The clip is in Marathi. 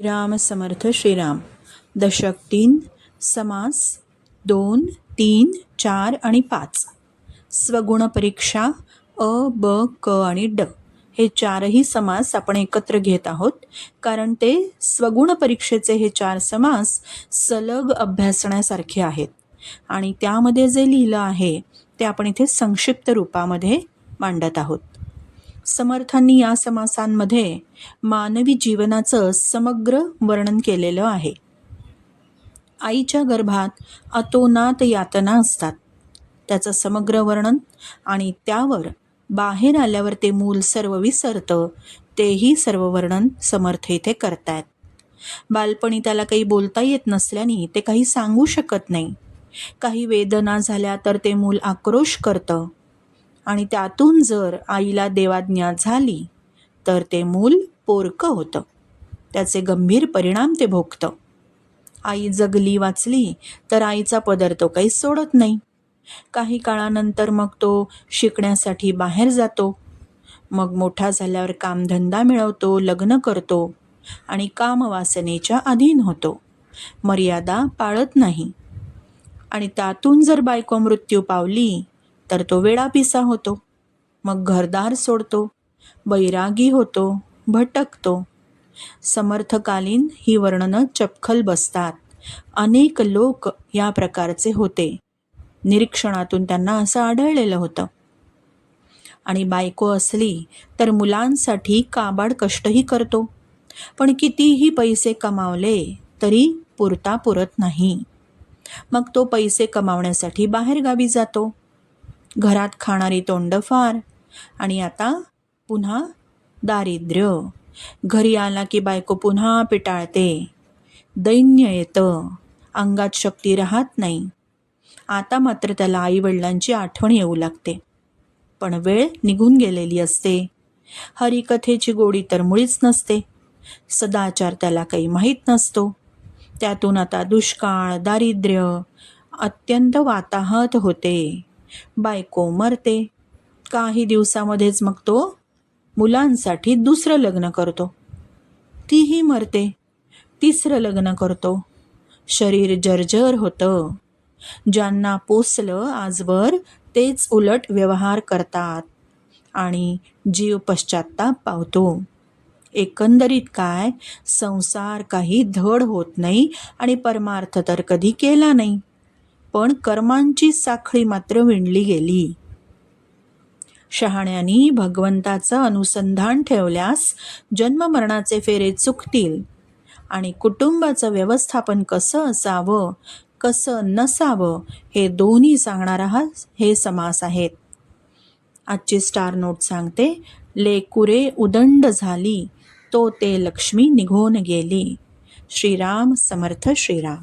राम समर्थ श्रीराम. दशक तीन समास दोन तीन चार आणि पाच. स्वगुण परीक्षा अ ब क आणि ड. हे चारही समास आपण एकत्र घेत आहोत. कारण ते स्वगुण परीक्षेचे हे चार समास सलग अभ्यासण्यासारखे आहेत. आणि त्यामध्ये जे लिहिलं आहे ते आपण इथे संक्षिप्त रूपामध्ये मांडत आहोत. समर्थांनी या समासांमध्ये मानवी जीवनाचं समग्र वर्णन केलेलं आहे. आईच्या गर्भात अतोनात यातना असतात. त्याचं समग्र वर्णन आणि त्यावर बाहेर आल्यावर ते मूल सर्व विसरतं तेही सर्व वर्णन समर्थ इथे करतायत. बालपणी त्याला काही बोलता येत नसल्याने ते काही सांगू शकत नाही. काही वेदना झाल्या तर ते मूल आक्रोश करतं. आणि त्यातून जर आईला देवाज्ञा झाली तर ते मूल पोरकं होतं. त्याचे गंभीर परिणाम ते भोगतं. आई जगली वाचली तर आईचा पदर तो काही सोडत नाही. काही काळानंतर मग तो शिकण्यासाठी बाहेर जातो. मग मोठा झाल्यावर कामधंदा मिळवतो लग्न करतो आणि कामवासनेच्या अधीन होतो. मर्यादा पाळत नाही. आणि त्यातून जर बायको मृत्यू पावली तर तो वेळापिसा होतो. मग घरदार सोडतो बैरागी होतो भटकतो. समर्थकालीन ही वर्णनं चपखल बसतात. अनेक लोक या प्रकारचे होते. निरीक्षणातून त्यांना असं आढळलेलं होतं. आणि बायको असली तर मुलांसाठी काबाड कष्टही करतो. पण कितीही पैसे कमावले तरी पुरता पुरत नाही. मग तो पैसे कमावण्यासाठी बाहेरगावी जातो. घरात खाणारी तोंड फार आणि आता पुन्हा दारिद्र्य. घरी आला की बायको पुन्हा पिटाळते. दैन्य येतं. अंगात शक्ती राहत नाही. आता मात्र त्याला आईवडिलांची आठवण येऊ लागते. पण वेळ निघून गेलेली असते. हरिकथेची गोडी तर मुळीच नसते. सदाचार त्याला काही माहीत नसतो. त्यातून आता दुष्काळ दारिद्र्य अत्यंत वाताहत होते. बायको मरते काही दिवसामध्येच मग तो मुलांसाठी दुसरं लग्न करतो. तीही मरते. तिसरं लग्न करतो. शरीर जर्जर होतं. ज्यांना पोसलं आजवर तेच उलट व्यवहार करतात आणि जीव पश्चाताप पावतो. एकंदरीत काय? संसार काही धड होत नाही आणि परमार्थ तर कधी केला नाही. पण कर्मांची साखळी मात्र विणली गेली. शहाण्यानी भगवंताचं अनुसंधान ठेवल्यास जन्ममरणाचे फेरे चुकतील आणि कुटुंबाचं व्यवस्थापन कसं असावं कसं नसावं हे दोन्ही सांगणारा हा हे समास आहेत. आजची स्टार नोट सांगते लेकुरे उदंड झाली तो ते लक्ष्मी निघून गेली. श्रीराम समर्थ श्रीराम.